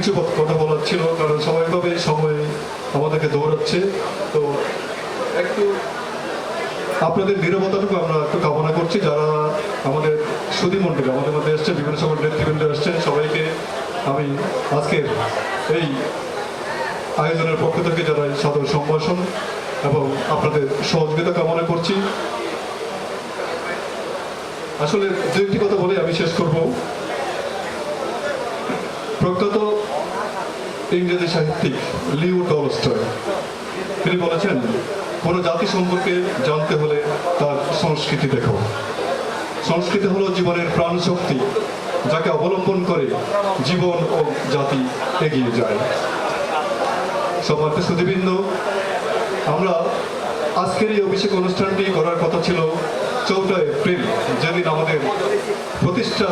কিছু কথা- বলার ছিল, কারণ স্বাভাবিকভাবে সময় আমাদেরকে দৌড়াচ্ছে। তো একটু আপনাদের নিরবতাটুকু আমরা একটু কামনা করছি, যারা আমাদের সুদী মন্ডলী আমাদের মধ্যে এসছে বিভিন্ন সকল নেতৃবৃন্দ এসছেন, সবাইকে আমি আজকের এই আয়োজনের পক্ষ থেকে জানাই সাদর সম্ভাষণ এবং আপনাদের সহযোগিতা কামনা করছি। আসলে দু একটি কথা বলে আমি শেষ করব। প্রখ্যাত ইংরেজি সাহিত্যিক লিউ টলস্টয়। তিনি বলেছেন, কোনো জাতি সম্পর্কে জানতে হলে তার সংস্কৃতি দেখো। সংস্কৃতি হলো জীবনের প্রাণ শক্তি যাকে অবলম্বন করে জীবন ও জাতি এগিয়ে যায়। সবার সুদীবৃন্দ আমরা আজকের এই অভিষেক অনুষ্ঠানটি করার কথা ছিল চৌঠা এপ্রিল, যেদিন আমাদের প্রতিষ্ঠা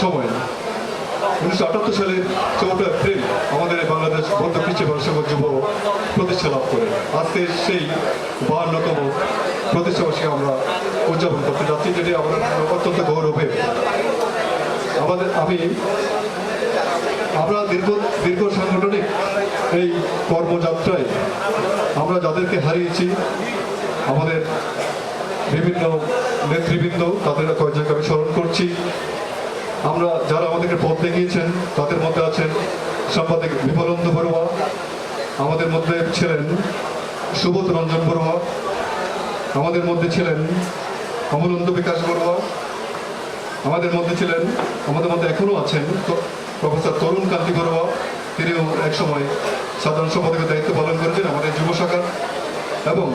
সময়। উনিশশো আটাত্তর সালের চৌঠা এপ্রিল আমাদের বাংলাদেশ বৌদ্ধ খ্রিস্টি ভারসাম্য যুব প্রতিষ্ঠা লাভ করে। আজকে সেই বাহান্নতম প্রতিষ্ঠাবার্ষিকী আমরা উদযাপন করতে যাচ্ছি, যেটি আমাদের অত্যন্ত গৌরবের আমাদের আমি আমরা দীর্ঘ দীর্ঘ সাংগঠনিক এই কর্মযাত্রায় আমরা যাদেরকে হারিয়েছি, আমাদের বিভিন্ন নেতৃবৃন্দ তাদের কয়েকজনকে আমি স্মরণ করছি। আমরা যারা আমাদেরকে পথ দেখিয়েছেন, তাদের মধ্যে আছেন সাংবাদিক বিমলন্দ বড়ুয়া, আমাদের মধ্যে ছিলেন সুবোধ রঞ্জন বড়ুয়া, আমাদের মধ্যে ছিলেন অমলানন্দ বিকাশ বড়ুয়া, আমাদের মধ্যে ছিলেন, আমাদের মধ্যে এখনও আছেন প্রফেসর তরুণ কান্তি বড়ুয়া, তিনিও একসময় সাধারণ সম্পাদকের দায়িত্ব পালন করেছেন আমাদের যুব শাখা এবং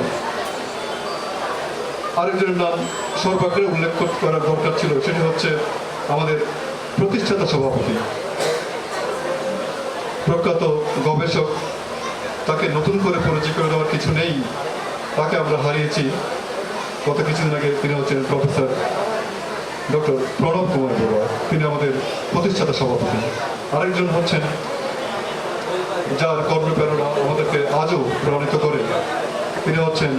আরেকজনের নাম সর্বাগ্রে উল্লেখ করার দরকার ছিল, সেটি হচ্ছে আমাদের প্রতিষ্ঠাতা সভাপতি, প্রখ্যাত গবেষক, তাকে নতুন করে পরিচয় করে দেওয়ার কিছু নেই, তাকে আমরা হারিয়েছি। গত কিছুদিন আগে তিনি হচ্ছেন প্রফেসর ডক্টর প্রণব কুমার বড়ুয়া, তিনি আমাদের প্রতিষ্ঠাতা সভাপতি। আরেকজন হচ্ছেন যার কর্মপ্রেরণা আমাদেরকে আজও প্রমাণিত করে। তিনি হচ্ছেন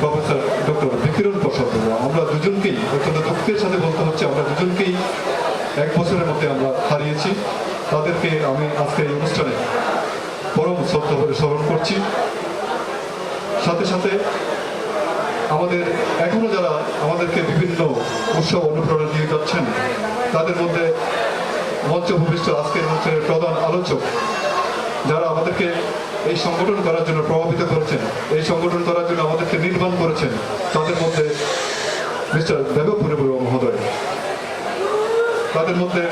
প্রফেসর ডক্টর বিকিরণ প্রসাদ আমরা দুজনকেই অত্যন্ত দুঃখের সাথে বলতে হচ্ছে, আমরা দুজনকেই এক বছরের মধ্যে আমরা হারিয়েছি। তাদেরকে আমি আজকে এই অনুষ্ঠানে পরম শ্রদ্ধা করে স্মরণ করছি। সাথে সাথে আমাদের এখনও যারা আমাদেরকে বিভিন্ন উৎসব অনুপ্রেরণা দিয়ে যাচ্ছেন, তাদের মধ্যে মঞ্চ ভূমিষ্ঠ আজকের মঞ্চের প্রধান আলোচক, যারা আমাদেরকে এই সংগঠন করার জন্য প্রভাবিত করেছেন, এই সংগঠন করার জন্য আমাদেরকে নির্মাণ করেছেন, তাদের মধ্যে মিস্টার দেবপুরে মহোদয়, তাদের মধ্যে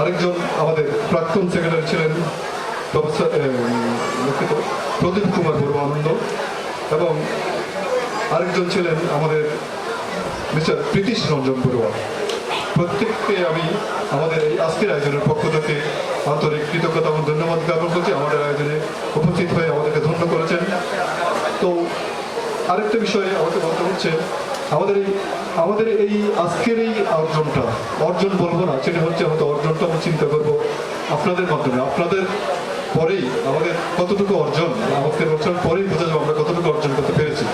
আরেকজন আমাদের প্রাক্তন সেক্রেটারি ছিলেন প্রদীপ কুমার আনন্দ এবং আরেকজন ছিলেন আমাদের মিস্টার প্রীতিশ রঞ্জন বড়ুয়া। প্রত্যেককে আমি আমাদের এই আজকের আয়োজনের পক্ষ থেকে আন্তরিক কৃতজ্ঞতা এবং ধন্যবাদ জ্ঞাপন করছি। আমাদের আয়োজনে উপস্থিত হয়ে আমাদেরকে ধন্য করেছেন। তো আরেকটা বিষয়ে আমাকে বলতে হচ্ছে, আমাদের এই আমাদের এই আজকের এই অর্জনটা, অর্জন বলব না, সেটা হচ্ছে হয়তো অর্জনটা আমরা চিন্তা করব আপনাদের মাধ্যমে। আপনাদের পরেই আমাদের কতটুকু অর্জন, আমাদের বছর পরেই বোঝা যাবে আমরা কতটুকু অর্জন করতে পেরেছি।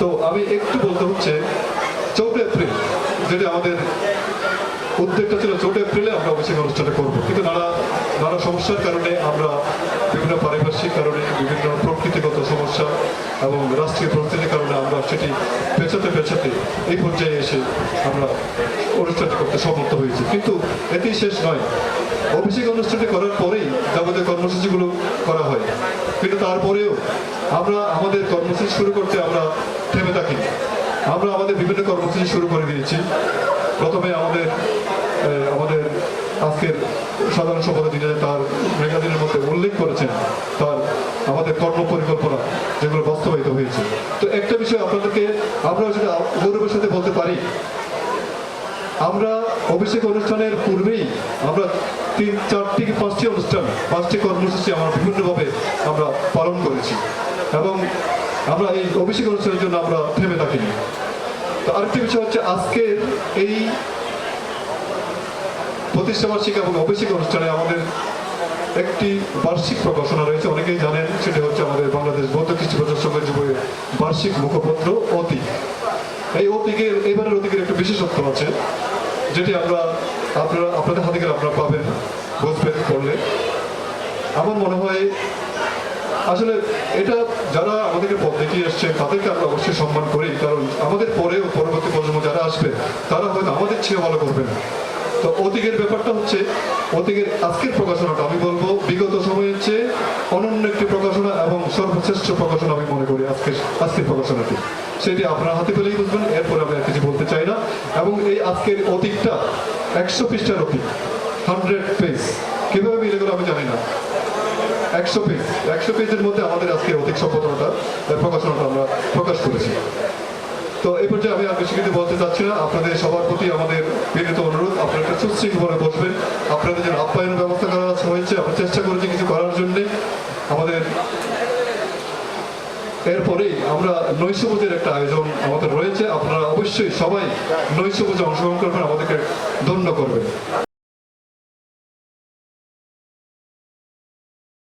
তো আমি একটু বলতে হচ্ছে, চৌঠা এপ্রিল, যেটা আমাদের উদ্যোগটা ছিল চৌঠা এপ্রিলে আমরা অভিষেক অনুষ্ঠানটা করব। কিন্তু নানা নানা সমস্যার কারণে আমরা বিভিন্ন পারিপার্শ্বিক কারণে বিভিন্ন প্রকৃতিগত সমস্যা এবং রাষ্ট্রীয় পরিস্থিতির কারণে আমরা সেটি পেছাতে পেছাতে এই পর্যায়ে এসে আমরা অনুষ্ঠানটি করতে সমর্থ হয়েছি। কিন্তু এতেই শেষ নয়। অভিষেক অনুষ্ঠানটি করার পরেই যাবতীয় কর্মসূচিগুলো করা হয়। কিন্তু তারপরেও আমরা আমাদের কর্মসূচি শুরু করতে আমরা থেমে থাকি আমরা আমাদের বিভিন্ন কর্মসূচি শুরু করে দিয়েছি। প্রথমে আমাদের আমাদের আজকের সাধারণ সম্পাদক তার মেগাজিনের মধ্যে উল্লেখ করেছেন, তার আমাদের কর্ম পরিকল্পনা যেগুলো বাস্তবায়িত হয়েছে। তো একটা বিষয় আপনাদেরকে, আমরা সেটা গৌরবের সাথে বলতে পারি, আমরা অভিষেক অনুষ্ঠানের পূর্বেই আমরা তিন, চারটি পাঁচটি অনুষ্ঠান, পাঁচটি কর্মসূচি আমরা বিভিন্নভাবে আমরা পালন করেছি। এবং আমরা এই অভিষেক অনুষ্ঠানের জন্য আমরা থেমে থাকিনি। তো আরেকটি বিষয় হচ্ছে, আজকের এই প্রতিষ্ঠাবার্ষিক এবং অভিষেক অনুষ্ঠানে আমাদের একটি বার্ষিক প্রকাশনা রয়েছে। অনেকেই জানেন সেটা হচ্ছে আমাদের বাংলাদেশ বৌদ্ধ খ্রিস্টি প্রচার সঙ্গে যুগের বার্ষিক মুখপত্র অতীক এই অতীকের এবারের অতীকের একটু বিশেষত্ব আছে, যেটি আমরা আপনারা, আপনাদের হাতে গেলে আপনারা পাবেন, বুঝবেন, পড়লে। আমার মনে হয়, আসলে এটা যারা আমাদেরকে পথ দেখিয়ে এসছেন তাদেরকে আমরা অবশ্যই সম্মান করি, কারণ আমাদের পরেও পরবর্তী প্রজন্ম যারা আসবে, তারা হয়তো আমাদের চেয়ে ভালো করবে না। তো অতিকের ব্যাপারটা হচ্ছে অতিকের আজকের প্রকাশনাটা আমি বলব, বিগত সময়ের চেয়ে অনন্য একটি প্রকাশনা এবং সর্বশ্রেষ্ঠ প্রকাশনা আমি মনে করি আজকের আজকের প্রকাশনাটি। সেটি আপনার হাতে পেলেই বুঝবেন, এরপরে আমি আর কিছু বলতে চাই না। এবং এই আজকের অতিকটা একশো পৃষ্ঠার অতিক হান্ড্রেড পেজ কীভাবে মিলে গেলো আমি জানি না। একশো পেজ একশো পেজের মধ্যে আমাদের আজকে অধিক সম্পাদনাটা প্রকাশনাটা আমরা প্রকাশ করেছি। তো এই পর্যায়ে আমি আর বেশি কিছু বলতে চাচ্ছি না। আপনাদের সবার প্রতি আমাদের বিনীত অনুরোধ, আপনারা একটা সুশৃঙ্খলে বসবেন। আপনাদের যে আপ্যায়নের ব্যবস্থা করা হয়েছে, আমরা চেষ্টা করেছি কিছু করার জন্য। আমাদের এরপরেই আমরা নৈশভোজের একটা আয়োজন আমাদের রয়েছে। আপনারা অবশ্যই সবাই নৈশভোজে অংশগ্রহণ করবেন, আমাদেরকে ধন্য করবেন।